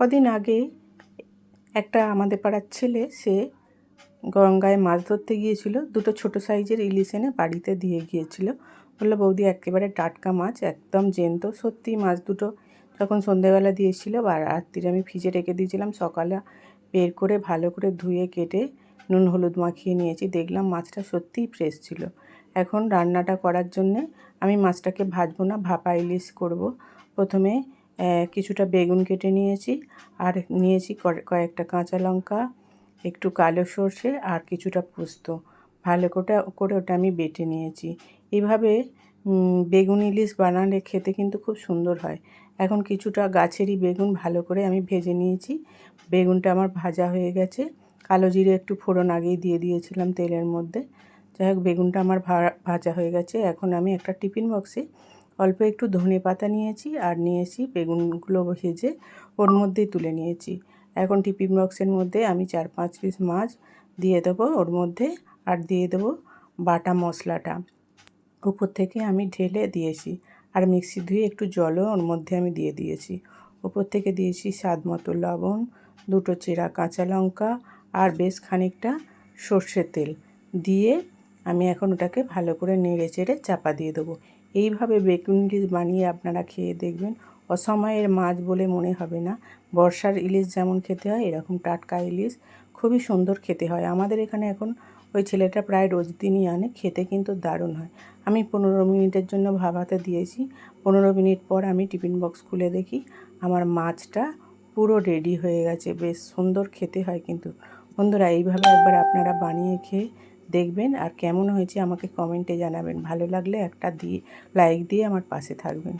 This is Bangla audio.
কদিন আগে একটা আমাদের পাড়ার ছেলে, সে গঙ্গায় মাছ ধরতে গিয়েছিল। দুটো ছোট সাইজের ইলিশ এনে বাড়িতে দিয়ে গিয়েছিল। বলল, বৌদি, একেবারে টাটকা মাছ, একদম জ্যান্ত সত্যি মাছ দুটো যখন সন্ধেবেলা দিয়েছিল বা রাত্রিরে আমি ফ্রিজে রেখে দিয়েছিলাম, সকালে বের করে ভালো করে ধুয়ে কেটে নুন হলুদ মাখিয়ে নিয়েছি। দেখলাম মাছটা সত্যিই ফ্রেশ ছিল। এখন রান্নাটা করার জন্যে আমি মাছটাকে ভাজবো না, ভাপা ইলিশ করব। প্রথমে কিছুটা বেগুন কেটে নিয়েছি, আর নিয়েছি কয়েকটা কাঁচা লঙ্কা, একটু কালো সর্ষে, আর কিছুটা পোস্ত। ভালো করে করে ওটা আমি বেটে নিয়েছি। এইভাবে বেগুন ইলিশ বানালে খেতে কিন্তু খুব সুন্দর হয়। এখন কিছুটা গাছেরই বেগুন ভালো করে আমি ভেজে নিয়েছি। বেগুনটা আমার ভাজা হয়ে গেছে। কালো জিরে একটু ফোড়ন আগেই দিয়ে দিয়েছিলাম তেলের মধ্যে। যাই হোক, বেগুনটা আমার ভাজা হয়ে গেছে। এখন আমি একটা টিফিন বক্সে অল্প একটু ধনে পাতা নিয়েছি আর নিয়েছি বেগুনগুলো ভেজে ওর মধ্যেই তুলে নিয়েছি। এখন টিফিন বক্সের মধ্যে আমি চার পাঁচ পিস মাছ দিয়ে দেবো ওর মধ্যে আর দিয়ে দেবো বাটা মশলাটা। উপর থেকে আমি ঢেলে দিয়েছি আর মিক্সি ধুয়ে একটু জলও ওর মধ্যে আমি দিয়ে দিয়েছি। উপর থেকে দিয়েছি স্বাদ মতো লবণ, দুটো চেরা কাঁচা লঙ্কা আর বেশ খানিকটা সর্ষের তেল। দিয়ে আমি এখন ওটাকে ভালো করে নেড়ে চেড়ে চাপা দিয়ে দেবো। এইভাবে বেগুন ইলিশ বানিয়ে আপনারা খেয়ে দেখবেন। অসময়ের মাছ বলে মনে হবে না। বর্ষার ইলিশ যেমন খেতে হয়, এরকম টাটকা ইলিশ খুবই সুন্দর খেতে হয়। আমাদের এখানে এখন ওই ছেলেটা প্রায় রোজ দিনই আনে, খেতে কিন্তু দারুণ হয়। আমি পনেরো মিনিটের জন্য ভাবাতে দিয়েছি। পনেরো মিনিট পর আমি টিফিন বক্স খুলে দেখি, আমার মাছটা পুরো রেডি হয়ে গেছে। বেশ সুন্দর খেতে হয় কিন্তু। বন্ধুরা, এইভাবে একবার আপনারা বানিয়ে খেয়ে দেখবেন আর কেমন হয়েছে আমাকে কমেন্টে জানাবেন। ভালো লাগলে একটা দিয়ে লাইক দিয়ে আমার পাশে থাকবেন।